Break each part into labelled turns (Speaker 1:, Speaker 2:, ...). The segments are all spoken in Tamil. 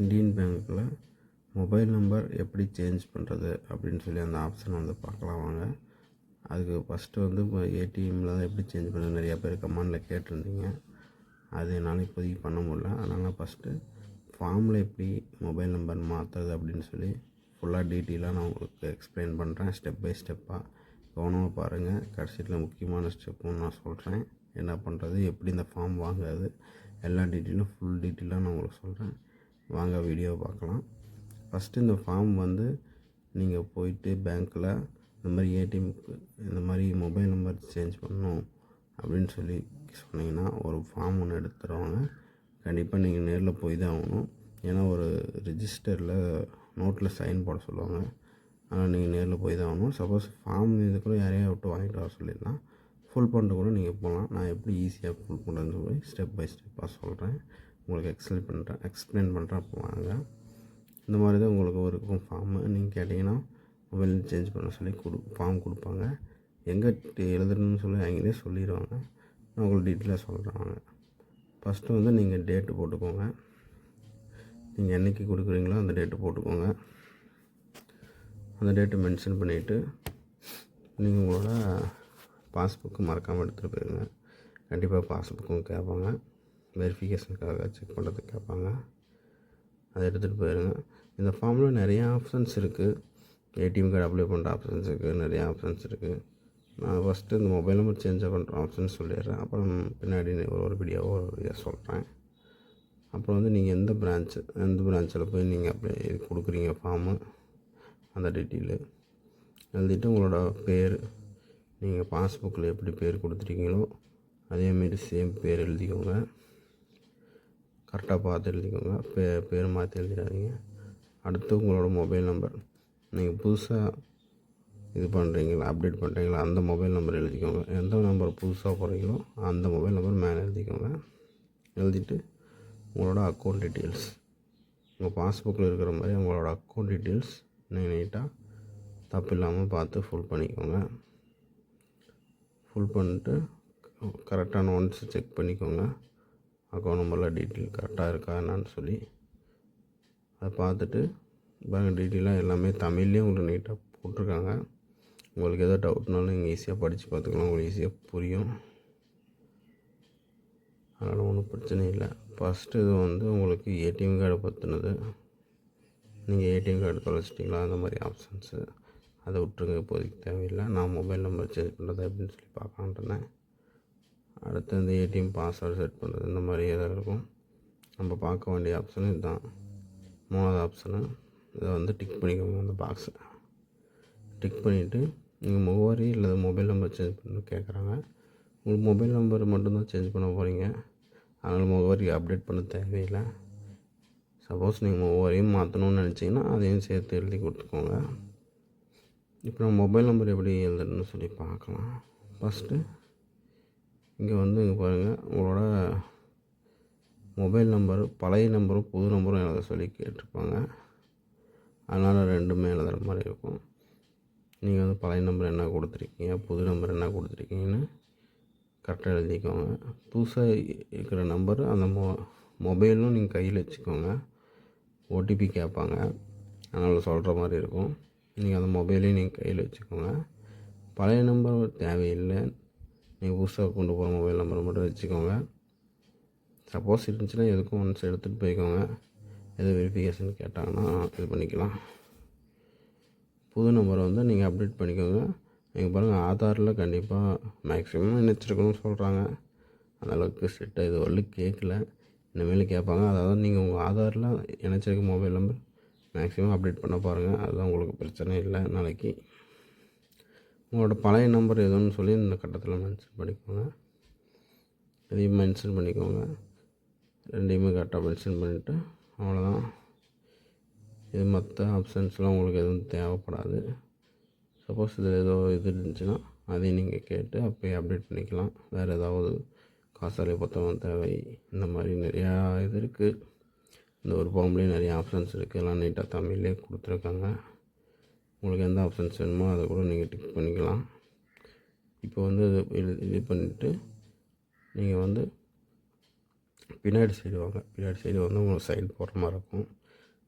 Speaker 1: இந்தியன் பேங்க்கில் மொபைல் நம்பர் எப்படி சேஞ்ச் பண்ணுறது அப்படின்னு சொல்லி அந்த ஆப்ஷன் வந்து பார்க்கலாம் வாங்க. அதுக்கு ஃபஸ்ட்டு வந்து இப்போ ஏடிஎம்மில் தான் எப்படி சேஞ்ச் பண்ணுறது நிறையா பேர் கமெண்டில் கேட்டிருந்தீங்க. அது என்னால் இப்போதைக்கு பண்ண முடியல. அதனால் ஃபஸ்ட்டு ஃபார்மில் எப்படி மொபைல் நம்பர் மாற்றுறது அப்படின்னு சொல்லி ஃபுல்லாக டீட்டெயிலாக நான் உங்களுக்கு எக்ஸ்பிளைன் பண்ணுறேன் ஸ்டெப் பை ஸ்டெப்பாக கவனமாக பாருங்கள் கடைசியில் முக்கியமான ஸ்டெப்பும் நான் சொல்கிறேன் என்ன பண்ணுறது எப்படி இந்த ஃபார்ம் வாங்குறது எல்லா டீட்டெயிலும் ஃபுல் டீட்டெயிலாக நான் உங்களுக்கு சொல்கிறேன் வாங்க வீடியோ பார்க்கலாம். ஃபஸ்ட்டு இந்த ஃபார்ம் வந்து நீங்கள் போயிட்டு பேங்க்கில் இந்த மாதிரி ஏடிஎம்க்கு இந்த மாதிரி மொபைல் நம்பர் சேஞ்ச் பண்ணணும் அப்படின்னு சொல்லி சொன்னீங்கன்னா ஒரு ஃபார்ம் ஒன்று எடுத்துருவாங்க கண்டிப்பாக நீங்கள் நேரில் போய் தான் ஆகணும். ஏன்னா ஒரு ரிஜிஸ்டரில் நோட்டில் சைன் போட சொல்லுவாங்க. ஆனால் நீங்கள் நேரில் போய் தான் ஆகணும். சப்போஸ் ஃபார்ம் இது கூட யாரையா விட்டு வாங்கிட்டு வர சொல்லிடலாம் ஃபுல் பண்ணிட்டு கூட நீங்கள் போகலாம். நான் எப்படி ஈஸியாக ஃபுல் பண்ணுறேன்னு சொல்லி ஸ்டெப் பை ஸ்டெப்பாக சொல்கிறேன் உங்களுக்கு எக்ஸ்பிளைன் பண்ணுறேன் எக்ஸ்பிளைன் பண்ணுறேன் அப்போ வாங்க. இந்த மாதிரி தான் உங்களுக்கு இருக்கும் ஃபார்மு நீங்கள் கேட்டிங்கன்னா மொபைல் சேஞ்ச் பண்ண சொல்லி கொடு ஃபார்ம் கொடுப்பாங்க. எங்கே எழுதுறதுன்னு சொல்லி அவங்களே சொல்லிடுவாங்க. நான் உங்களுக்கு டீட்டெயிலாக சொல்கிறேன் வாங்க. ஃபஸ்ட்டு வந்து நீங்கள் டேட்டு போட்டுக்கோங்க. நீங்கள் என்றைக்கு கொடுக்குறீங்களோ அந்த டேட்டு போட்டுக்கோங்க. அந்த டேட்டை மென்ஷன் பண்ணிவிட்டு நீங்கள் உங்களோட பாஸ்புக்கு மறக்காமல் எடுத்துகிட்டு போயிருங்க. கண்டிப்பாக பாஸ்புக்கும் கேட்பாங்க வெரிஃபிகேஷனுக்காக செக் பண்ணுறதுக்கு கேட்பாங்க. அதை எடுத்துகிட்டு போயிடுங்க இந்த ஃபார்மில் நிறையா ஆப்ஷன்ஸ் இருக்குது ஏடிஎம் கார்டு அப்ளை பண்ணுற ஆப்ஷன்ஸ் இருக்குது நிறையா ஆப்ஷன்ஸ் இருக்குது நான் ஃபஸ்ட்டு இந்த மொபைல் நம்பர் சேஞ்ச் பண்ணுற ஆப்ஷன்ஸ் சொல்லிடுறேன். அப்புறம் பின்னாடி ஒரு ஒரு வீடியோவோ ஒரு வீடியோ சொல்கிறேன் அப்புறம் வந்து நீங்கள் எந்த பிரான்ச்சு எந்த பிரான்ச்சில் போய் நீங்கள் அப்ளை இது கொடுக்குறீங்க ஃபார்மு அந்த டீட்டெயிலு எழுதிட்டு உங்களோட பேர் நீங்கள் பாஸ்புக்கில் எப்படி பேர் கொடுத்துருக்கீங்களோ அதேமாரி சேம் பேர் எழுதிக்கோங்க. கரெக்டாக பார்த்து எழுதிக்கோங்க. பே பேர் மாற்றி எழுதிடாதீங்க. அடுத்து உங்களோட மொபைல் நம்பர் நீங்கள் புதுசாக இது பண்ணுறீங்களா அப்டேட் பண்ணுறீங்களா அந்த மொபைல் நம்பர் எழுதிக்கோங்க. எந்த நம்பர் புதுசாக போகிறீங்களோ அந்த மொபைல் நம்பர் மேலே எழுதிக்கோங்க. எழுதிட்டு உங்களோட அக்கௌண்ட் டீட்டெயில்ஸ் உங்கள் பாஸ்புக்கில் இருக்கிற மாதிரி உங்களோட அக்கௌண்ட் டீட்டெயில்ஸ் நீங்கள் நீட்டாக தப்பு இல்லாமல் பார்த்து ஃபுல் பண்ணிக்கோங்க. ஃபுல் பண்ணிட்டு கரெக்டான ஒன்ஸ் செக் பண்ணிக்கோங்க. அக்கௌண்ட் நம்பரில் டீட்டெயில் கரெக்டாக இருக்கா என்னன்னு சொல்லி. அதை பார்த்துட்டு பாருங்கள் டீட்டெயிலாக எல்லாமே தமிழ்லேயே உங்களுக்கு நீட்டாக போட்டிருக்காங்க. உங்களுக்கு எதோ டவுட்னாலும் நீங்கள் ஈஸியாக படித்து பார்த்துக்கலாம். உங்களுக்கு ஈஸியாக புரியும். அதனால் ஒன்றும் பிரச்சனை இல்லை. ஃபஸ்ட்டு இது வந்து உங்களுக்கு ஏடிஎம் கார்டை பற்றினது நீங்கள் ஏடிஎம் கார்டு தொலைச்சிட்டிங்களா? அந்த மாதிரி ஆப்ஷன்ஸு அதை விட்ருங்க இப்போதைக்கு தேவையில்லை. நான் மொபைல் நம்பர் சேஞ்ச் பண்ணுறது அப்படின்னு சொல்லி பார்க்கலான்ட்டுருந்தேன் அடுத்து இந்த ஏடிஎம் பாஸ்வேர்டு செட் பண்ணுறது இந்த மாதிரி ஏதாவது இருக்கும். நம்ம பார்க்க வேண்டிய ஆப்ஷன் இதுதான். மூணாவது ஆப்ஷனு இதை வந்து டிக் பண்ணிக்கோங்க அந்த பாக்ஸை டிக் பண்ணிவிட்டு நீங்கள் முகவரி இல்லை மொபைல் நம்பர் சேஞ்ச் பண்ண கேட்குறாங்க உங்களுக்கு மொபைல் நம்பர் மட்டும்தான் சேஞ்ச் பண்ண போகிறீங்க அதனால் முகவரி அப்டேட் பண்ண தேவையில்லை. சப்போஸ் நீங்கள் முகவரியும் மாற்றணும்னு நினச்சிங்கன்னா அதையும் சேர்த்து எழுதி கொடுத்துக்கோங்க. இப்போ நம்ம மொபைல் நம்பர் எப்படி எழுதணும்னு சொல்லி பார்க்கலாம். ஃபஸ்ட்டு இங்கே வந்து இங்கே பாருங்கள் உங்களோட மொபைல் நம்பர் பழைய நம்பரும் புது நம்பரும் எழுத சொல்லி கேட்டிருப்பாங்க. அதனால் ரெண்டுமே எழுதுகிற மாதிரி இருக்கும். நீங்கள் வந்து பழைய நம்பர் என்ன கொடுத்துருக்கீங்க புது நம்பர் என்ன கொடுத்துருக்கீங்கன்னு கரெக்டாக எழுதிக்கோங்க. புதுசாக இருக்கிற நம்பர் அந்த மொ மொபைலும் நீங்கள் கையில் வச்சுக்கோங்க. ஓடிபி கேட்பாங்க. அதனால் சொல்கிற மாதிரி இருக்கும். நீங்கள் அந்த மொபைலையும் நீங்கள் கையில் வச்சுக்கோங்க. பழைய நம்பர் தேவையில்லை. நீங்கள் புதுசாக கொண்டு போகிற மொபைல் நம்பர் மட்டும் வச்சுக்கோங்க. சப்போஸ் இருந்துச்சுன்னா எதுக்கும் ஒன்ஸ் எடுத்துகிட்டு போய்க்கோங்க. எது வெரிஃபிகேஷன் கேட்டாங்கன்னா இது பண்ணிக்கலாம். புது நம்பரை வந்து நீங்கள் அப்டேட் பண்ணிக்கோங்க. நீங்கள் பாருங்கள் ஆதாரில் கண்டிப்பாக மேக்ஸிமம் இணைச்சிருக்கணும்னு சொல்கிறாங்க அந்தளவுக்கு ஸ்ட்ரிக்டாக இது வரலும் கேட்கல இனிமேல் கேட்பாங்க. அதாவது நீங்கள் உங்கள் ஆதாரில் இணைச்சிருக்க மொபைல் நம்பர் மேக்ஸிமம் அப்டேட் பண்ண பாருங்கள் அதுதான் உங்களுக்கு பிரச்சனை இல்லை நாளைக்கு. உங்களோட பழைய நம்பர் எதுன்னு சொல்லி இந்த கட்டத்தில் மென்ஷன் பண்ணிக்கோங்க. இதையும் மென்ஷன் பண்ணிக்கோங்க. ரெண்டையுமே கரெக்டாக மென்ஷன் பண்ணிவிட்டு அவ்வளோதான் இது மற்ற ஆப்ஷன்ஸ்லாம் உங்களுக்கு எதுவும் தேவைப்படாது. சப்போஸ் இதில் ஏதோ இது இருந்துச்சுன்னா அதையும் நீங்கள் கேட்டு அப்போயே அப்டேட் பண்ணிக்கலாம். வேறு ஏதாவது காசாலை புத்தகம் தேவை இந்த மாதிரி நிறையா இது இருக்குது இந்த ஒரு ஃபார்ம்லேயும் நிறைய ஆப்ஷன்ஸ் இருக்குது எல்லாம் நீட்டாக தமிழ்லேயே கொடுத்துருக்காங்க. உங்களுக்கு எந்த ஆப்ஷன்ஸ் வேணுமோ அதை கூட நீங்கள் டிக் பண்ணி இப்போ வந்து இது இது பண்ணிவிட்டு நீங்கள் வந்து பின்னாடி சைடு வாங்க. பின்னாடி சைடு வந்து உங்களுக்கு சைன் போடுற மாதிரி இருக்கும்.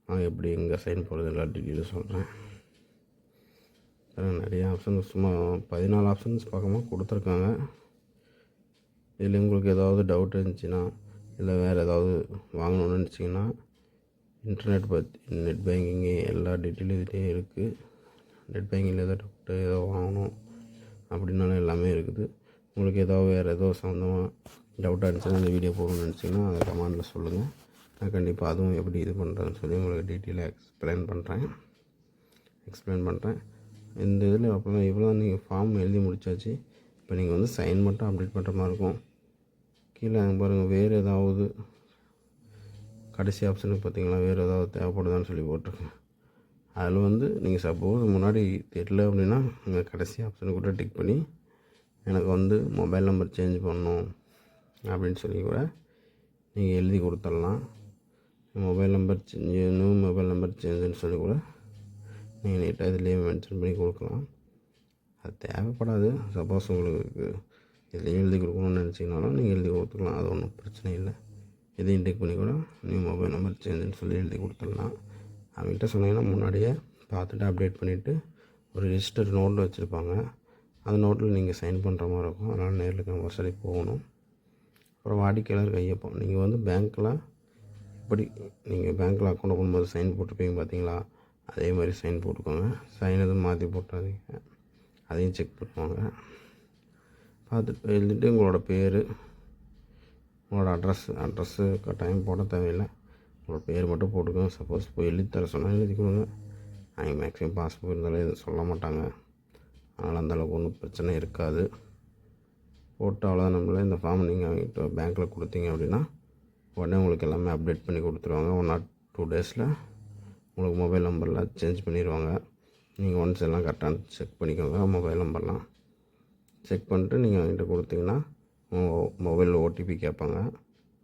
Speaker 1: நான் எப்படி எங்கே சைன் போடுறது எல்லா டீட்டெயிலும் சொல்கிறேன் அதில் நிறைய ஆப்ஷன்ஸ் சும்மா பதினாலு ஆப்ஷன்ஸ் பக்கமாக கொடுத்துருக்காங்க. இதில் உங்களுக்கு ஏதாவது டவுட் இருந்துச்சுன்னா இல்லை வேறு ஏதாவது வாங்கணும்னு நினச்சிங்கன்னா இன்டர்நெட் பற்றி நெட் பேங்கிங்கு எல்லா டீட்டெயிலும் இதுலேயே இருக்குது நெட் பேங்கிங்கில் ஏதாவது டவுட்டு ஏதோ வாங்கணும். அப்படின்னாலும் எல்லாமே இருக்குது. உங்களுக்கு ஏதாவது வேறு ஏதோ சம்மந்தமாக டவுட்டாக இருந்துச்சுன்னா இந்த வீடியோ போகணும்னு நினச்சிங்கன்னா அதை கமெண்டில் சொல்லுங்கள் நான் கண்டிப்பாக அதுவும் எப்படி இது பண்ணுறேன்னு சொல்லி உங்களுக்கு டீட்டெயிலாக எக்ஸ்பிளைன் பண்ணுறேன் எக்ஸ்பிளைன் பண்ணுறேன் இந்த இதில் அப்புறம் இவ்வளோ நீங்கள் ஃபார்ம் எழுதி முடிச்சாச்சு. இப்போ நீங்கள் வந்து சைன் மட்டும் அப்டேட் பண்ணுற மாதிரி இருக்கும். கீழே பாருங்கள் வேறு ஏதாவது கடைசி ஆப்ஷனுக்கு பார்த்தீங்களா வேறு ஏதாவது தேவைப்படுதான்னு சொல்லி போட்டிருக்கேன். அதில் வந்து நீங்கள் சப்போஸ் முன்னாடி தெரில அப்படின்னா நீங்கள் கடைசி ஆப்ஷனை கூட டிக் பண்ணி எனக்கு வந்து மொபைல் நம்பர் சேஞ்ச் பண்ணணும் அப்படின்னு சொல்லி கூட நீங்கள் எழுதி கொடுத்துடலாம். Mobile number change new mobile number சேஞ்சுன்னு சொல்லி கூட நீங்கள் நீட்டாக இதுலேயே மென்ஷன் பண்ணி கொடுக்கலாம். அது தேவைப்படாது. சப்போஸ் உங்களுக்கு இதுலேயும் எழுதி கொடுக்கணும்னு நினச்சிங்கனாலும் நீங்கள் எழுதி கொடுத்துக்கலாம். அது ஒன்றும் பிரச்சனை இல்லை. இதையும் டிக் பண்ணி கூட நியூ மொபைல் நம்பர் சேஞ்சுன்னு சொல்லி எழுதி கொடுத்துடலாம். அவங்ககிட்ட சொன்னீங்கன்னா முன்னாடியே பார்த்துட்டு அப்டேட் பண்ணிவிட்டு ஒரு ரிஜிஸ்டர் நோட்டில் வச்சுருப்பாங்க. அந்த நோட்டில் நீங்கள் சைன் பண்ணுற மாதிரி இருக்கும். அதனால் நேரில் கம்பல்சரி போகணும். அப்புறம் வாடிக்கையாளர் கையொப்பம். நீங்கள் வந்து பேங்க்கில் எப்படி நீங்கள் பேங்க்கில் அக்கௌண்ட் ஓப்பன் போது சைன் போட்டிருப்பீங்க பார்த்தீங்களா அதே மாதிரி சைன் போட்டுக்கோங்க. சைன் எதுவும் மாற்றி போட்டாதீங்க அதையும் செக் பண்ணுவாங்க. பார்த்துட்டு எழுதிட்டு உங்களோட பேர் உங்களோட அட்ரஸ் அட்ரஸ்ஸு கட்டாயம் போட தேவையில்லை. உங்களோட பேர் மட்டும் போட்டுக்கோங்க. சப்போஸ் போய் எழுதி தர சொன்னால் எழுதி கொடுங்க அவங்க மேக்ஸிமம் பாஸ் இருந்தாலும் எதுவும் சொல்ல மாட்டாங்க. அதனால் அந்தளவுக்கு ஒன்றும் பிரச்சனை இருக்காது. போட்டு அவ்வளோதான் நம்மள இந்த ஃபார்ம் நீங்கள் அவங்ககிட்ட பேங்க்கில் கொடுத்தீங்க அப்படின்னா உடனே உங்களுக்கு எல்லாமே அப்டேட் பண்ணி கொடுத்துருவாங்க. ஒன் ஆர் டூ டேஸில் உங்களுக்கு மொபைல் நம்பர்லாம் சேஞ்ச் பண்ணிடுவாங்க நீங்கள் ஒன்ஸ் எல்லாம் கரெக்டாக செக் பண்ணிக்கோங்க மொபைல் நம்பர்லாம் செக் பண்ணிட்டு நீங்கள் அவங்ககிட்ட கொடுத்தீங்கன்னா உங்கள் மொபைலில் ஓடிபி கேட்பாங்க.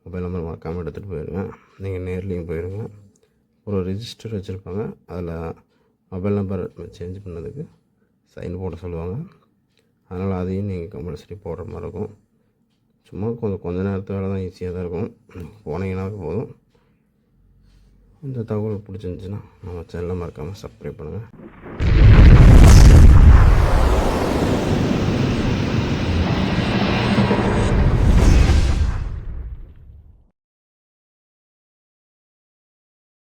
Speaker 1: மொபைல் நம்பர் மறக்காமல் எடுத்துகிட்டு போயிடுங்க நீங்கள் நேர்லேயும் போயிடுங்க ஒரு ரிஜிஸ்டர் வச்சுருப்பாங்க. அதில் மொபைல் நம்பர் சேஞ்ச் பண்ணதுக்கு சைன் போட சொல்லுவாங்க. அதனால் அதையும் நீங்கள் கம்பல்சரி போடுற மாதிரி இருக்கும். சும்மா கொஞ்சம் கொஞ்ச நேரத்து வேலை தான் ஈஸியாக தான் இருக்கும். போனீங்கன்னா போதும். இந்த தகவல் பிடிச்சிருந்துச்சின்னா நம்ம சேனலை மறக்காமல் சப்ஸ்கிரைப் பண்ணுங்கள்